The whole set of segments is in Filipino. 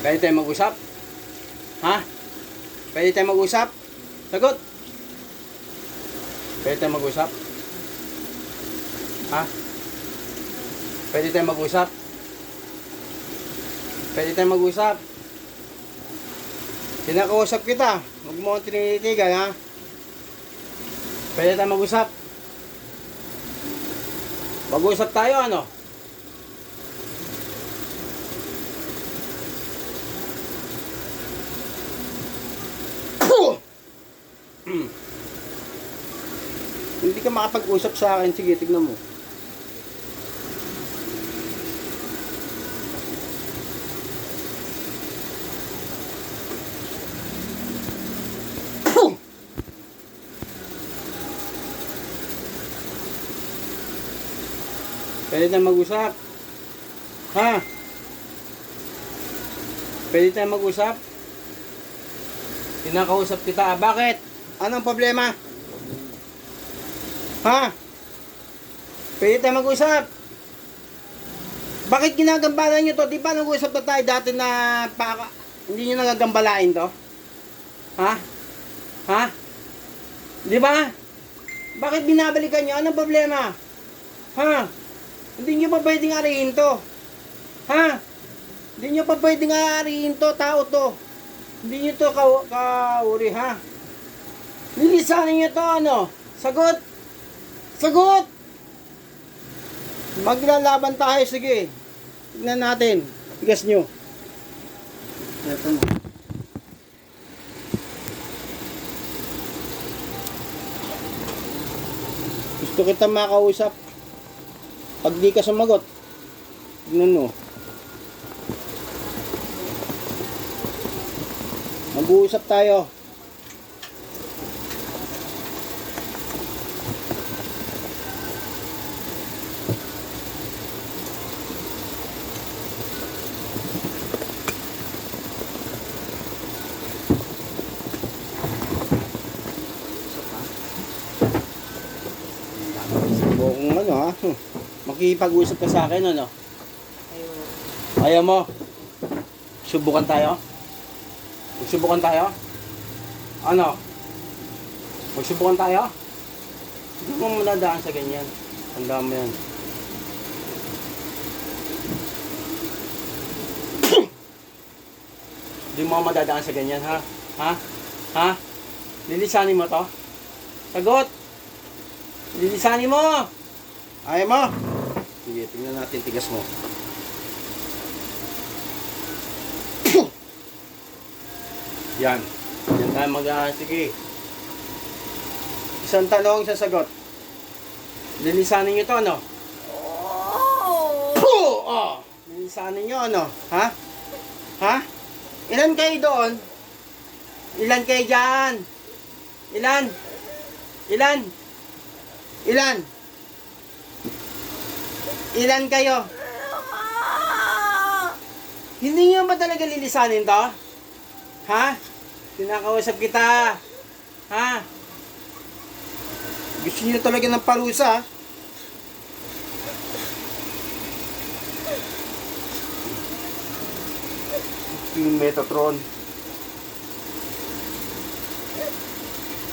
Pwede tayo mag-usap? Ha? Pwede tayo mag-usap? Sagot! Pwede tayo mag-usap? Ha? Pwede tayo mag-usap? Pwede tayo mag-usap? Kinakausap kita. Huwag mo akong tinitigan, ha? Pwede tayo mag-usap? Mag-usap tayo, ano? Puh! Hmm. Hindi ka makapag-usap sa akin. Sige, tignan mo. Pwede tayo mag-usap. Ha? Pwede tayo mag-usap? Kinakausap kita. Bakit? Anong problema? Ha? Pwede tayo mag-usap. Bakit ginagambala nyo to? Di ba nag-usap na tayo dati na pa, hindi nyo nagagambalain to? Ha? Ha? Di ba? Bakit binabalikan nyo? Anong problema? Ha? Hindi nyo pa pwedeng arihin to. Ha? Hindi nyo pa pwedeng arihin to, tao to. Hindi nyo to ka kauri, ha? Lilisanin nyo to, ano? Sagot! Sagot! Maglalaban tayo, sige. Tignan natin. Tigas nyo. Ito mo. Gusto kita makausap. Pag di ka sumagot, tignan mo. Mag-uusap tayo. Kung ano ha, hmm, makikipag-usap ka sa akin ano? Ayaw mo? Subukan tayo? Magsubukan tayo? Ano? Magsubukan tayo? Hindi mo madadaan sa ganyan. Tandaan mo yan. Hindi mo madadaan sa ganyan, ha? Ha? Ha? Lilisanin mo to? Sagot! Lilisanin mo! Ayaw mo? Sige, tingnan natin tigas mo. Yan. Yan tayo mag ah, Sige. Isang tanong, isang sagot. Lilisanin nyo to, ano? Puh! Oh! Lilisanin nyo, ano? Ha? Ha? Ilan kayo doon? Ilan kayo dyan? Ilan? Ilan? Ilan? Ilan kayo? Hindi nyo ba talaga lilisanin to? Ha? Kinakausap kita. Ha? Gusto niyo talaga ng parusa? Yung Metatron.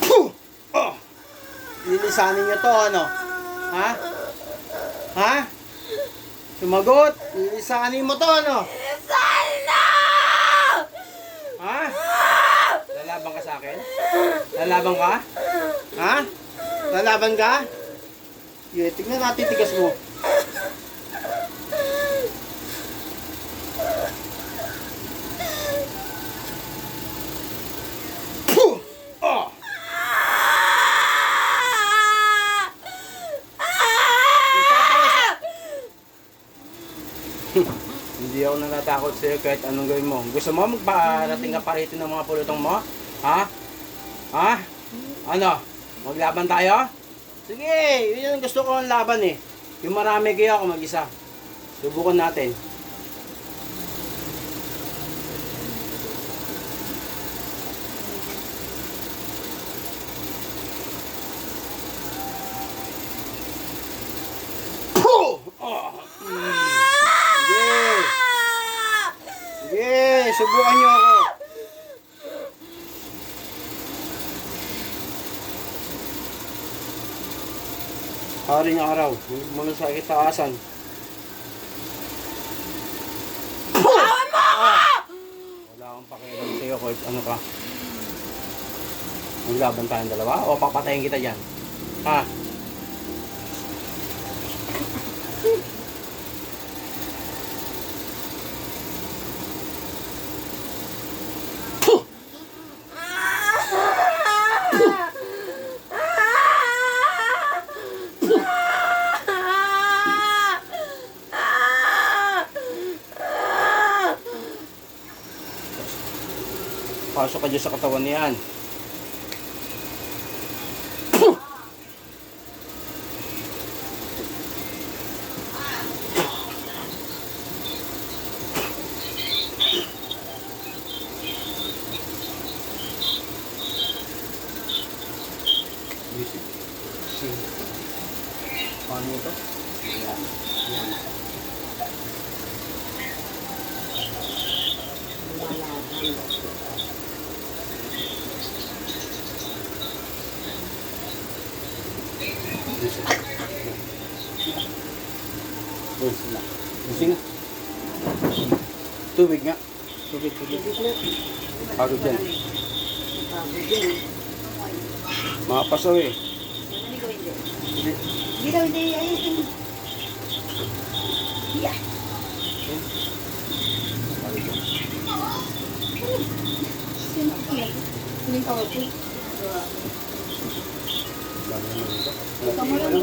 Puh! Oh! Lilisanin niyo to, ano? Ha? Ha? Sumagot! Lilisanin mo to, ano? Ha? Lalaban ka sa akin? Lalaban ka? Ha? Lalaban ka? Yeah, tignan natin tigas mo. Hindi ako natatakot sa'yo kahit anong gawin mo. Gusto mo magparating ka pa rito ng mga pulutong mo? Ha? Ha? Ano? Maglaban tayo? Sige, yun yung gusto ko ang laban eh. Yung marami kayo ako mag-isa. Subukan natin. Puh! Oh! Mm. Sige! Sige, Subukan niyo ako. Hari ng araw, mula sa kitaasan. Tawan mo ako! Wala akong pakialam sa'yo kahit ano ka. Maglaban tayong dalawa o papatayin kita dyan? Ha? Ka dyan sa katawan niyan. Tubig nga. Tubig, tubig. Pagod yan. Mga pasaw eh. Hindi. Hindi daw, hindi. Ayun. Yeah. Pagod yan. Sino yan? Hindi ka wag. Dami naman ito. Ikaw mo lang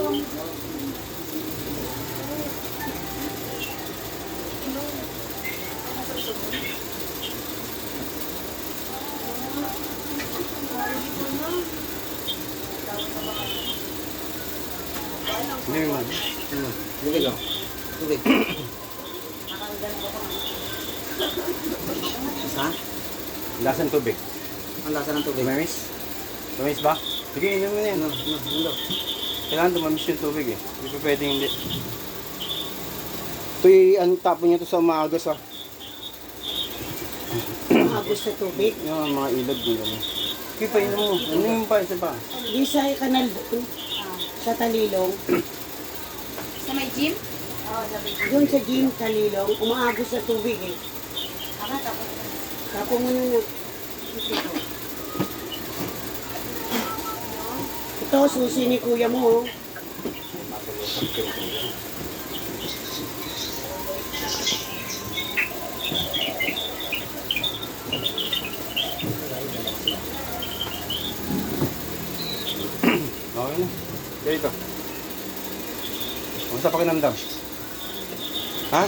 naman. Ano? Tubig lang. Tubig. Ha? Lasan tubig. Ang lasa ng tubig. Tumamis? Tumamis ba? Sige, inom mo na yan. Ano? Ano daw? Kailangan tumamis yung tubig eh. Hindi pa pwedeng hindi. Ito yung tapon niya to sa maagas ah. Agos sa tubig. Yung mga ilog din kami. Sige pa, inom mo. Inom mo pa, isa pa. Di sa kanal sa Talilong. Sa may gym? Doon sa gym, Talilong, umaagos sa tubig eh. Ako, tapos. Tapo mo na na. Ito, susi ni kuya mo. oh. Okay na. Kaya ito. Kamusta pakinamdam? Ha?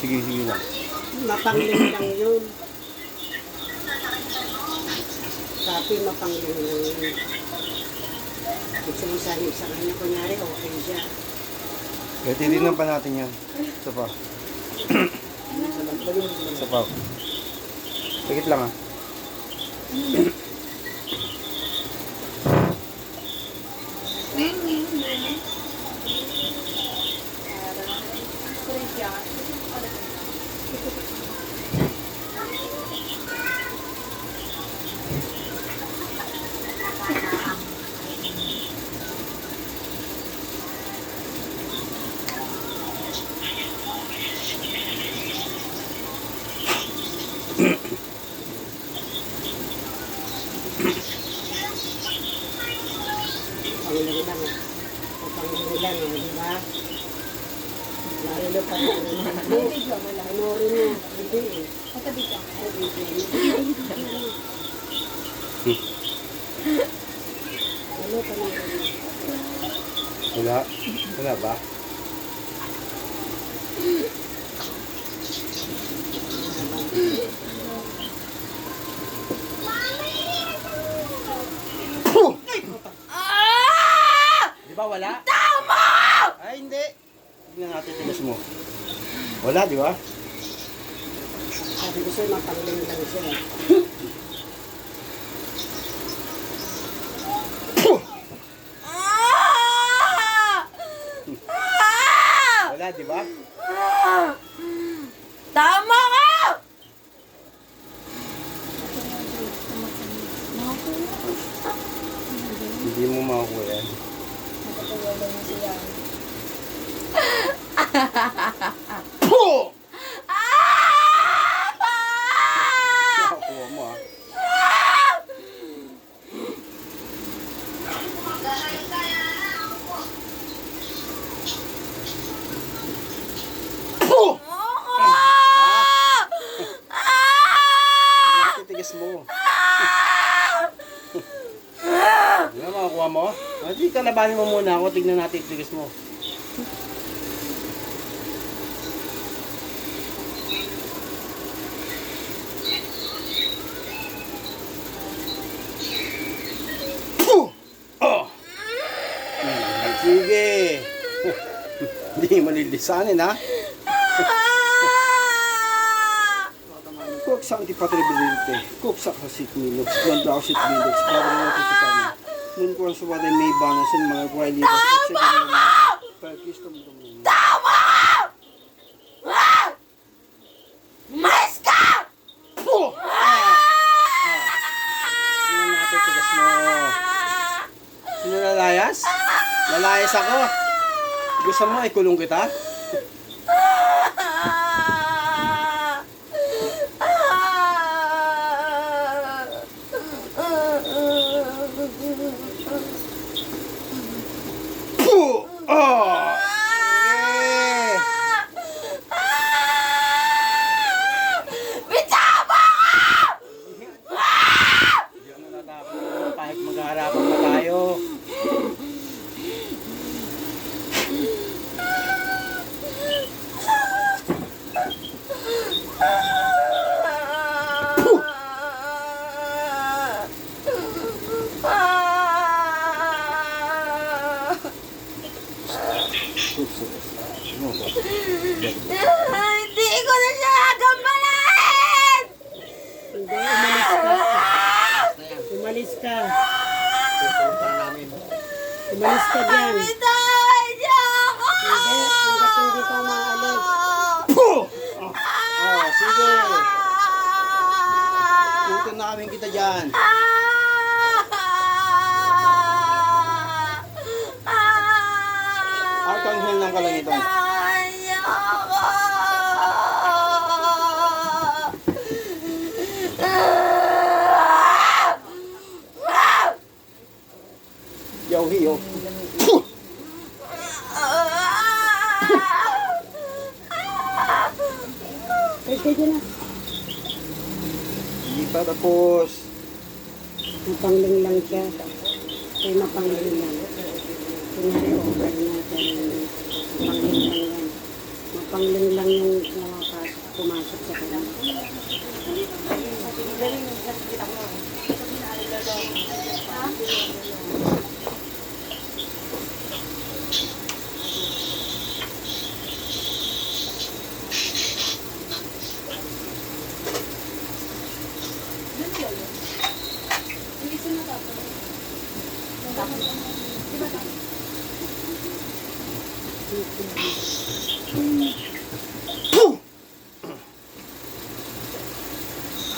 Sige, sige lang. Mapangling lang yun. Sabi mapangling lang yun. Mo sabi sa kanya, kunyari, okay siya. Kaya titignan pa natin yan. Isa pa. Isa pa. Tikit lang ah. Ngayon, ngayon, ngayon. Para, Pangling lang. ah. Pangling lang, ah, di ba? Lalo pa rin. Lang. Panoorin mo. Hindi eh. Katabi ka. Ano pa na Wala. Wala ba? Ah! Di ba wala? Tama! Ay, hindi. Tignan natin tigas mo. Wala, di ba? Sabi ko sa'yo, mapangling lang siya. Ah! Ah! Wala, di ba? Tama ka! makukuha yan. Nakatuwala na siya. Puh! Nakakuha mo ah. Puh! Titigas mo. Ano makakuha mo? Hindi ka labanin mo muna ako. Tignan natin titigas mo. Puh! Oh! Hmm, Sige. Hindi malilisanin ha. Kuk sa antipatribilite, kuk sa kasit milox, ganda kasit milox, para mo ito sa kanya. Nun ko ang suwaday may banas ng mga kwalitas at sa mga para Kristo mo dumulong. Mas ka! Puh! Ah! Ah! Tingnan natin, tigas mo. Sino lalayas? Lalayas ako. Gusto mo, ikulong kita? Puh! Oh! Sige! Bitama! Hindi ako natatakot kahit maghaharapan pa tayo. Hindi ko na siya gambalain! Hindi, umalis ka. Umalis ka. Umalis ka dyan. Bitawan niyo ako! Hindi, hanggat hindi ka umaalis. Puh! Oh, oh, sige. Tutunan na kami kita dyan. Arkanghel ng kalangitan. Yaw hiyo. Ay, kaya na. Hindi pa tapos. Mapangling lang siya. Kaya mapangling lang. Kunyari, okay natin. Mapangling lang yung pumasok sa kanya. Puh!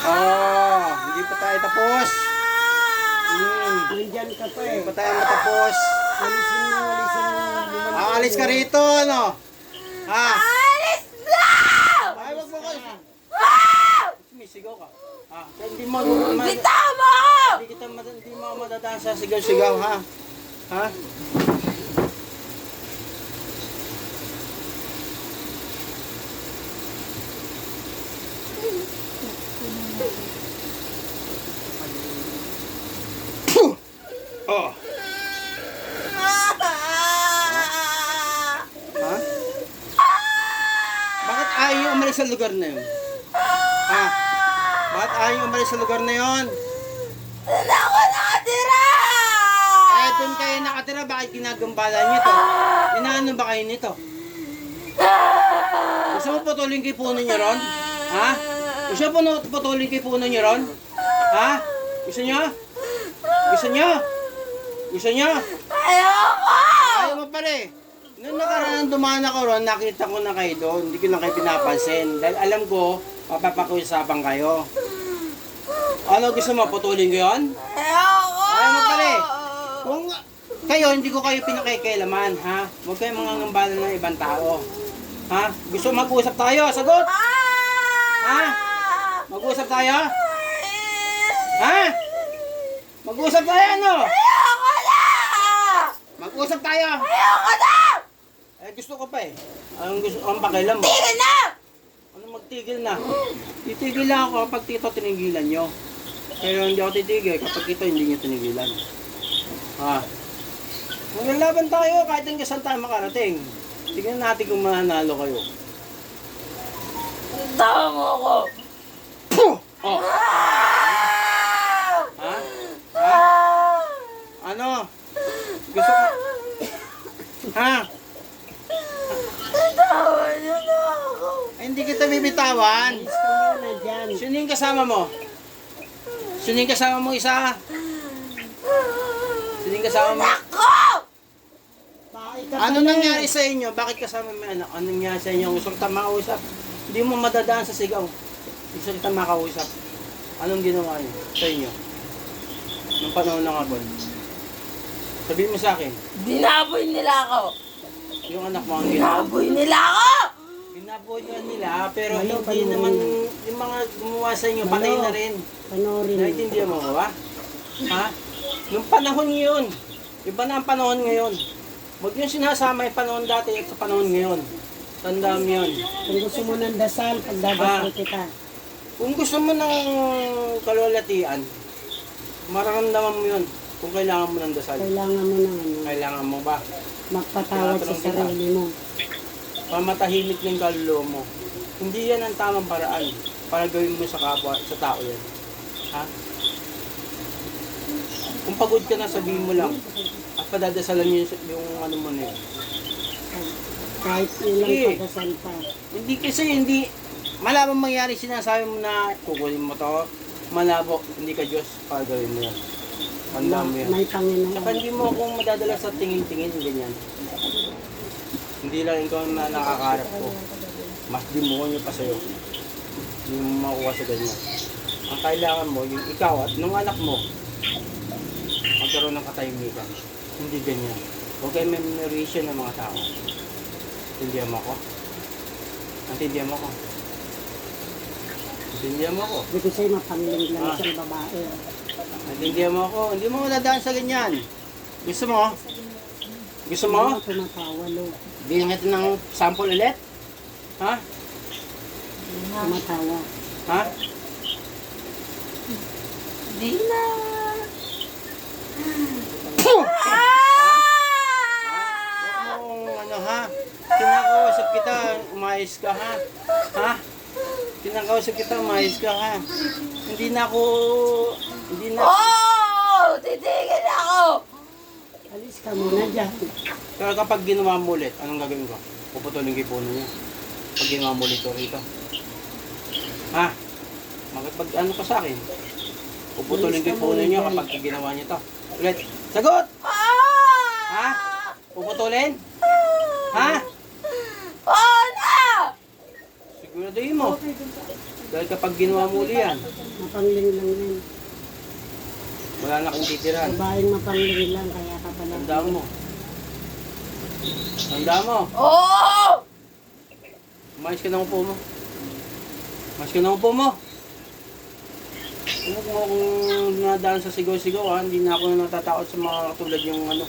Ah, hindi pa tayo tapos. Hmm, Nandyan ka pa eh. hindi pa tayo matapos. Alisin mo, alisin mo. Aalis ka rito, ano? Ha? Alis na! Ay, wag mo kayo. Sumisigaw ka. Ha? Kaya Hindi mo, ma- Bitama! hindi kita hindi mo madadaan sa sigaw-sigaw, ha? Ha? Puh! Oh, ha? Bakit ayaw yung umalis sa lugar na yun? Ha? Bakit ayaw umalis sa lugar na yun? Saan ako nakatira? Eh, doon kayo nakatira, bakit ginagambala niyo to? Inaano ba kayo nito? Gusto mo putulin kay puno niyo ron? Ha? Gusto mo putulin kay puno niyo ron? Ha? Gusto niyo? Gusto niyo? Gusto niyo? Ayoko! Ayaw mo pare. Noong nakaraan dumaan ako ron, nakita ko na kayo doon. Hindi ko na kayo pinapansin. Dahil alam ko, mapapakiusapan kayo. Ano gusto mo? Putulin ko yon? Ayoko! Ayaw mo pare. Kung Kayo, hindi ko kayo pinakikialaman, ha? Huwag kayong mga ngambala ng ibang tao. Ha? Gusto mag-usap tayo? Sagot! Ha? Mag-usap tayo? Ha? Mag-usap tayo, ano? Ayoko na! Mag-usap tayo. Ayoko na! Gusto ko pa eh. Anong gusto, ang pakialam mo? Tigil na! Ano magtigil na? Titigil lang ako kapag tito tinigilan nyo. Pero hindi ako titigil kapag ito hindi nyo tinigilan. Ha? Maglalaban tayo kahit hanggang saan tayo makarating. Tignan natin kung mananalo kayo. Tawa mo ako! Puh! Oh, Ah! ha? Ha? Ano? Gusto ko... Ha? Tawa niyo na ako! Ay, hindi kita bibitawan. Sino yung kasama mo? Sino yung kasama mo isa? Sino yung kasama mo? Ako! Ano nangyari sa inyo? Bakit kasama mo anak? Ano nangyari sa inyo? Gusto kita makausap. Hindi mo madadaan sa sigaw. Gusto kita makausap. Anong ginawa niyo sa inyo? Nung panahon ng hapon. Sabihin mo sa akin, Binaboy nila ako! Yung anak mo ang. Binaboy nila ako! Binaboy nila, pero Ano, hindi ano? naman yung mga gumawa sa inyo, patay Ano? na rin. Panoorin mo. Naintindihan mo ba? Ha? Yung panahon yun. Iba na ang panahon ngayon. Huwag yung sinasama yung panahon dati at sa panahon ngayon. Tandaan mo yun. Kung gusto mo ng dasal, pagdadasal kita. Kung gusto mo ng kalulatian, mararamdaman mo yun. Kung kailangan mo ng dasal. Kailangan mo ng ano, Kailangan mo ba? magpatawad sa sarili mo. Pamatahimik ng kaluluwa mo. Hindi yan ang tamang paraan para gawin mo sa kapwa, sa tao yan. Ha? Kung pagod ka na, sabihin mo lang. At padadasalan niyo yung, yung ano mo na yun. Kahit ilang Sige. pagdasal pa. Hindi kasi hindi malabong mangyari sinasabi mo na kukunin mo to. Malabo, hindi ka Diyos para gawin mo yan. Tandaan mo yan. May Saka Panginoon. hindi mo akong madadala sa tingin-tingin, ganyan. Hindi lang ikaw na nakakarap ko. Mas demonyo pa sa'yo. Hindi mo makuha sa ganyan. Ang kailangan mo, yung ikaw at nung anak mo, magkaroon ng katahimikan. Hindi ganyan. Huwag kayo memorization ng mga tao. Intindihan mo ako? Intindihan mo ako? Intindihan mo ako? Hindi ko sa'yo mapangiling lang Ah. isang babae. Naintindihan mo ako? Hindi mo madadaan sa ganyan. Gusto mo? Gusto mo? Ano tumatawa, lo? Bigyan kita ng sample ulit? Ha? Tumatawa. Ha? Di na! Ano ha? Kinakausap kita, umayos ka ha? Ha? Kinakausap kita, umayos ka ha? Hindi na ako... Hindi na... Oh! Titigil ako! Alis ka muna dyan. Pero kapag ginawa mo ulit, anong gagawin ko? Puputulin ko yung puno niya. Pag ginawa mo ulit ito rito. Ha? Makipag ano ka sa akin? Puputulin ko yung puno niya kapag ginawa niya to. Ulit. Sagot! Ah! Ha? Puputulin? Ha? Oh, na! Siguraduhin mo. Dahil kapag ginawa mo uli yan, Mapangling lang yan. Wala na kang titirahan. Babaeng mapangling lang, kaya ka pala. Tandaan mo. Tandaan mo. Oh! Umayos ka ng upo mo. Umayos ka ng upo mo. Huwag mo akong nadaan sa sigaw-sigaw ha. Hindi na ako natatakot sa mga katulad yung ano.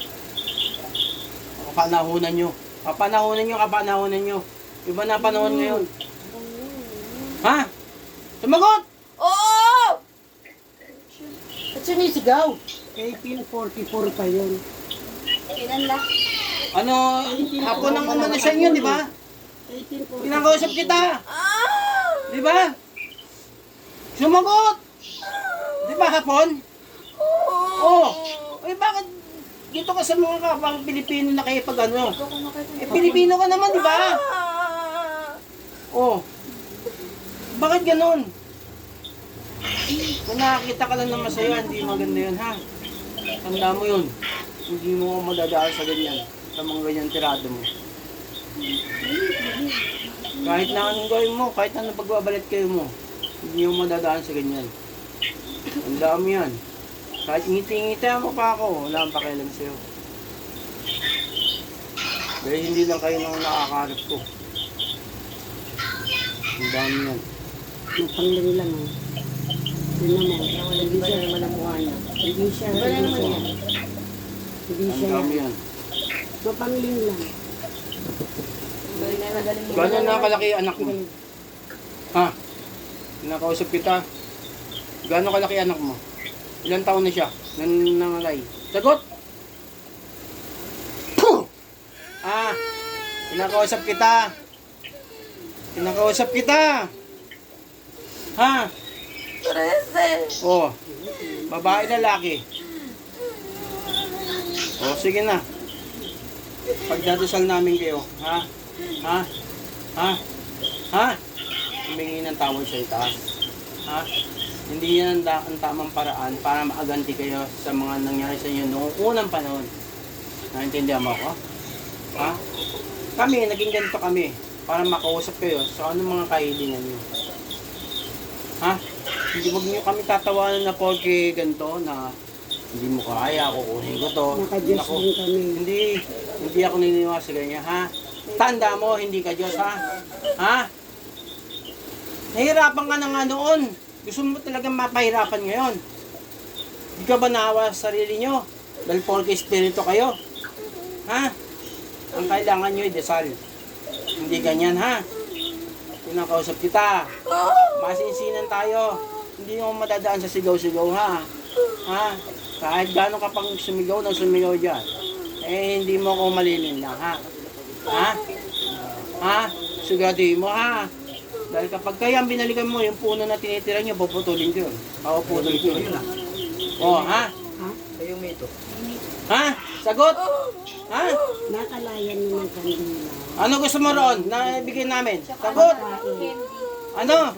Kapanahonan nyo. Kapanahonan nyo, kapanahonan nyo. Iba na panahon ngayon. Ha? Sumagot! Oh! Sinisigaw? 1844 pa yun. Ilan na? Ano, hapon ang umano sa inyo, di ba? 1844. Pinakausap kita. Ah! Di ba? Sumagot! Di ba hapon? Oh! Eh bakit dito ka sa mga kapang Pilipino na kayo pag ano? Eh Pilipino ka naman, di ba? Ah! Oh. Bakit ganun? Kung nakakita ka lang ng masaya, hindi maganda yun, ha? Tanda mo yun. Hindi mo madadaan sa ganyan. Sa mga ganyan tirado mo. Kahit na anong gawin mo, kahit anong pagbabalit kayo mo, hindi mo madadaan sa ganyan. Tanda mo yan. Kahit ngiti-ngiti mo pa ako, wala akong pakialam sa'yo. Dahil hindi lang kayo nang nakakarap ko. Ang dami yan. Mapangling lang oh. Yun naman. Hindi siya naman ang mukha niya. Hindi siya. Wala Hindi naman siya. yan. Hindi siya. yan. Mapangling lang. Mo. Gano'n na kalaki anak mo? Ha? Nakausap kita. Gano'n kalaki anak mo? Ilan taon na siya? Nan nangalay. Sagot! Puh! Ah! Pinakausap kita. Pinakausap kita. Ha? Trece. Oh. Babae lalaki. Oh, sige na. Pagdadasal namin kayo, ha? Ha? Ha? Ha? Humingi ng tawad sa itaas. Ha? Hindi yan ang, tamang paraan para maaganti kayo sa mga nangyari sa inyo noong unang panahon. Naintindihan mo ako? Ha? Kami, naging ganito kami para makausap kayo sa anong mga kahilingan nyo. Ha? Hindi wag niyo kami tatawanan na porke ganito na hindi mo kaya, kukunin ko to. Naka-Diyos Naku, din kami. Hindi, hindi ako niniwala sa ganyan, ha? Tanda mo, hindi ka Diyos, ha? Ha? Nahirapan ka na nga noon. Gusto mo talagang mapahirapan ngayon. Hindi ka ba naawa sa sarili nyo? Dahil porke espiritu kayo. Ha? Ang kailangan nyo ay desal. Hindi ganyan, ha? Pinakausap kita. Masinsinan tayo. Hindi mo madadaan sa sigaw-sigaw, ha? Ha? Kahit gano'n ka pang sumigaw ng sumigaw dyan, eh hindi mo ako malilin lang, ha? Ha? Ha? Siguraduhin mo, ha? Dahil kapag kaya ang binalikan mo, yung puno na tinitira niyo, puputulin ko yun. Papuputulin ko yun. Oh, ha? Ha? Kayong mito. Ha? Sagot? Ha? Nakalayan mo ng kandila. Ano gusto mo roon na ibigay namin? Sagot? Ano?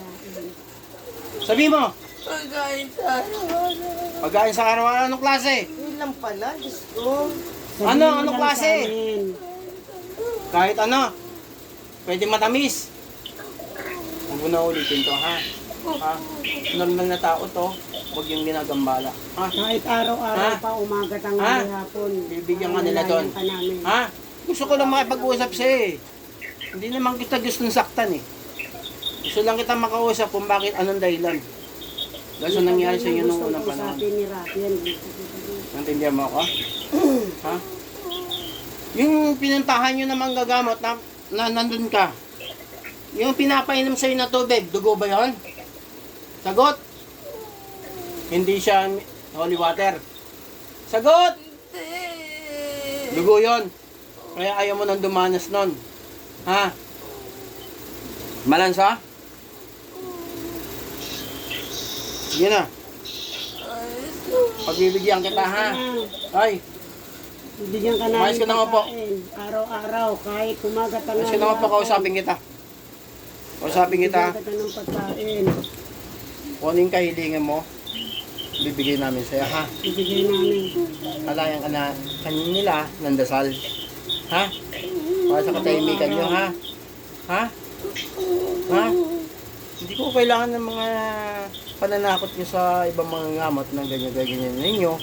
Sabi mo, Pagkain sa araw-araw. pagkain sa araw-araw, anong klase? Yun lang pala, Diyos ko. Sabihin Ano? Anong klase? Kahit ano, pwede matamis. Huwag mo na ulitin to, ha? Ha? Normal na tao to, huwag yung ginagambala. Ha? Kahit araw-araw Ha? pa, umaga Ha? tanghali hapon. Bibigyan ka nila doon. Alalayan ka namin. Ha? Gusto ko lang makipag-usap sa'yo eh. Hindi naman kita gustong saktan eh. Gusto lang kita makausap kung bakit anong dahilan. Dahil sa nangyari sa inyo nung Gusto unang panahon. usapin ni Rafi yan. Nantindihan mo ako? ha? Yung pinuntahan nyo na manggagamot na, na nandun ka. Yung pinapainom sa'yo na tubig, dugo ba yon? Sagot! Hindi siya holy water. Sagot! Dugo yon. Kaya ayaw mo nang dumanas nun. Ha? Malansa? Sige na. Pagbibigyan kita ha. Ay, Bibigyan ka namin Mayos ka na nga po. Araw-araw, kahit umaga tanghali. Kasi naman pa kausapin kita. Kausapin kita. Bibigyan kita ng pagkain. Kung ano yung kahilingan mo, bibigay namin sa'yo, ha? Bibigyan namin. Kalayan ka na kanila ng dasal. Ha? Para sa katahimikan nyo, ha? Ha? Ha? Hindi ko kailangan ng mga pananakot nyo sa ibang mga ngamot na ganyan-ganyan ninyo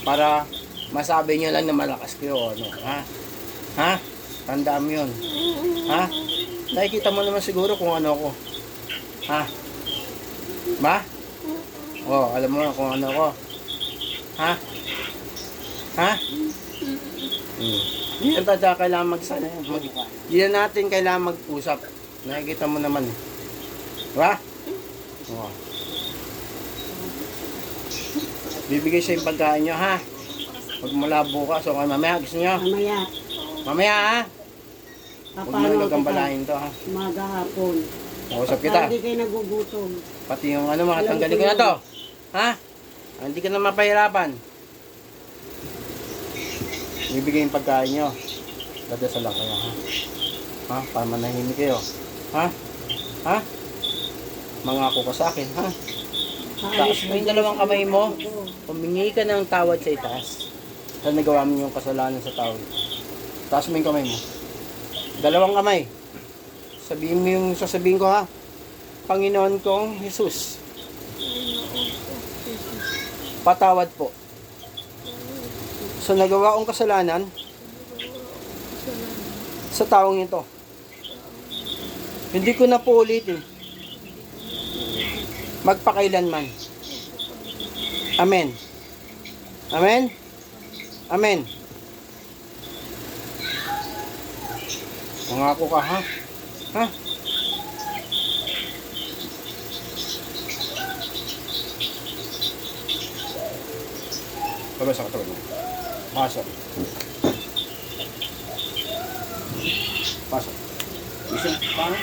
para masabi nyo lang na malakas kayo, ano, ha? Ha? Tandaan mo yun. Ha? Nakikita mo naman siguro kung ano ako. Ha? Ba? Oh, alam mo na kung ano ako. Ha? Ha? Hmm. Yan tata kailangan mag, mag Yan natin kailangan mag-usap. Nakikita mo naman. Diba? Oh. Bibigay sa yung pagkain nyo, ha? Pag mula bukas, o mamaya, gusto nyo? Mamaya, Mamaya, ha? Huwag mo nang gagambalain to, ha? Umaga hapon. Kausap kita. Hindi kayo nagugutom. Pati yung ano, mga tanggalin ko na to. Ha? Hindi ka na mapahirapan. Bibigay yung pagkain nyo. Dadasal lang kayo, ha? Ha? Para manahimik kayo. Ha? Ha? Mangako ka sa akin, ha? Taas mo yung dalawang kamay mo. Humingi ka ng tawad sa itaas. Sa nagawa mo yung kasalanan sa tao. Taas mo yung kamay mo. Dalawang kamay. Sabihin mo yung sasabihin ko ha. Panginoon kong Jesus. Patawad po. Sa nagawa kong kasalanan, Sa taong ito. Hindi ko na po ulitin. Magpakailanman. Amen. Amen? Amen. Pangako ka ha? Ha? Sabay sa katawan mo. Pasok. Pasok. Isang paano?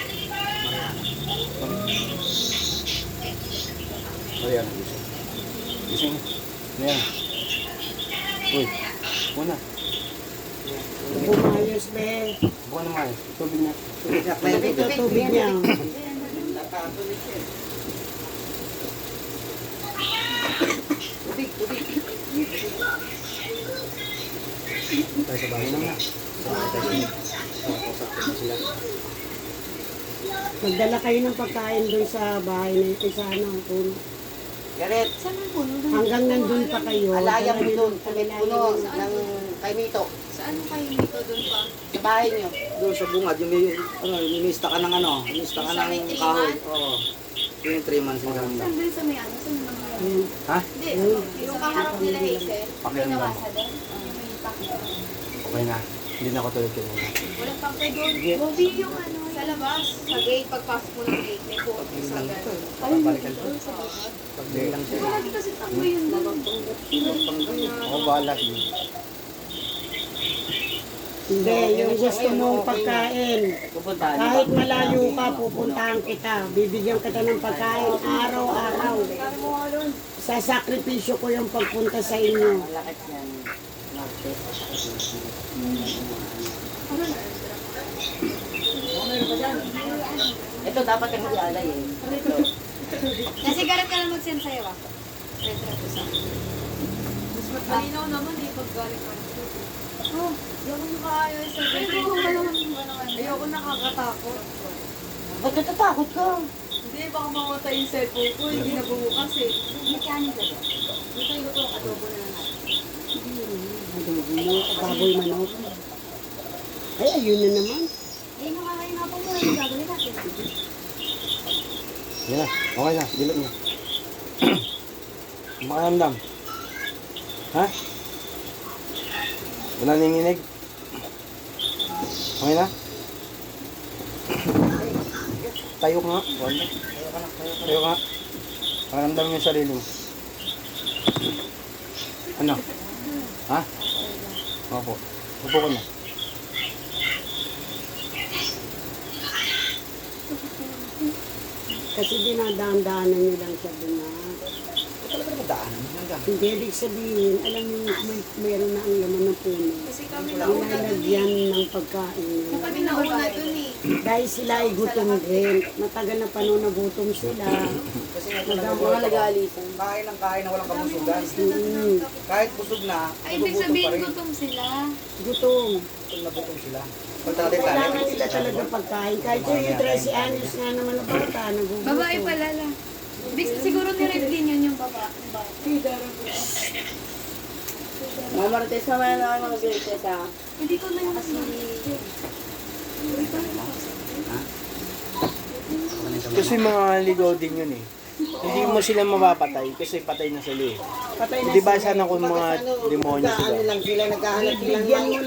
Ayan, isang. Isang. Ayan. Uy, muna. Bumayos, be. Buwan naman. Tubig na. Tubig, tubig niya. Tayo sa bahay naman. Magdala kayo ng pagkain doon sa bahay na ito sa ano, puno. Garet, Hanggang nandun pa kayo. alaya mo doon puno ng kay Mito. Saan kayo dito doon pa? Sa bahay niyo. Doon sa bungad, yung may, ano, minista ka ng ano, minista ka ng kahoy. Oo. Yun yung 3 months yung ganda. Saan doon sa may ano? Saan naman yun? Ayun. Ha? Hindi, yung kaharap nila Hazel. Pinawasa doon. May pakita. Okay na. Hindi na ako tulad kanina. Walang pakita doon. Bobby yung ano. Sa labas. Sa gate. Pagpasok mo ng gate. May po. Sa gano'n. Babalikan ko. Sa labas. Pag-day lang siya. Lagi kasi tango yun doon. Ako bahala. Hindi, yung gusto mong pagkain. Kahit malayo ka, pupuntahan kita. Bibigyan kita ng pagkain araw-araw. Sa sakripisyo ko yung pagpunta sa inyo. Malakit yan. Martes. Ito dapat yung mag-alay eh. Ito. Kasi garat ka na mag-send sa'yo ah. Retro ko sa Mas malinaw naman di pag galing ka. Oh, di ako nakaayos sa Ayoko nakakatakot. Ba't natatakot ka? Hindi, baka mamatay yung cellphone ko. Hindi na bumukas eh. Mechanic ka ba? Dito yung ito, adobo na lang natin. Ano, baboy manok. Ay, ayun na naman. Eh, nakakain na po mo. Yung gagawin natin. Yan na. Okay na. Dilot na. Makaramdam. Ha? Wala nanginginig? Okay na? Tayo ka nga. Tayo ka nga. Makaramdam yung sarili mo. Ano? Ha? Opo. Upo ko na. Kasi dinadaan-daanan nyo lang siya doon na. Talaga na daanan. Hanggang. Hindi ibig sabihin, alam niyo, may, mayroon na ang laman ng puno. Kasi kami na una dun eh. Nilalagyan ng pagkain. Kami na una dun eh. Dahil sila ay gutom din. Matagal na panahon na gutom sila. Kasi nga talaga Mga nag-aalisan. kain ng kain na walang kamusugan. Mm, Kahit busog na, Ay, ibig nagugutom sabihin rin. gutom sila. gutom. Gutom na gutom sila. Natin Kailangan nila talaga pagkain. Kahit yung 13 anos nga naman na bata, nagugutom. Babae pala lang. Ibig siguro ni Red din yun yung baba. Mga Martes naman na kayo mga Martes ha. Hindi ko na kasi Kasi mga ligaw din yun eh. Hindi mo sila mapapatay kasi patay na sila eh. Patay na Di ba sila. sana kung mga demonyo sila? lang sila nagkahanap Bigyan mo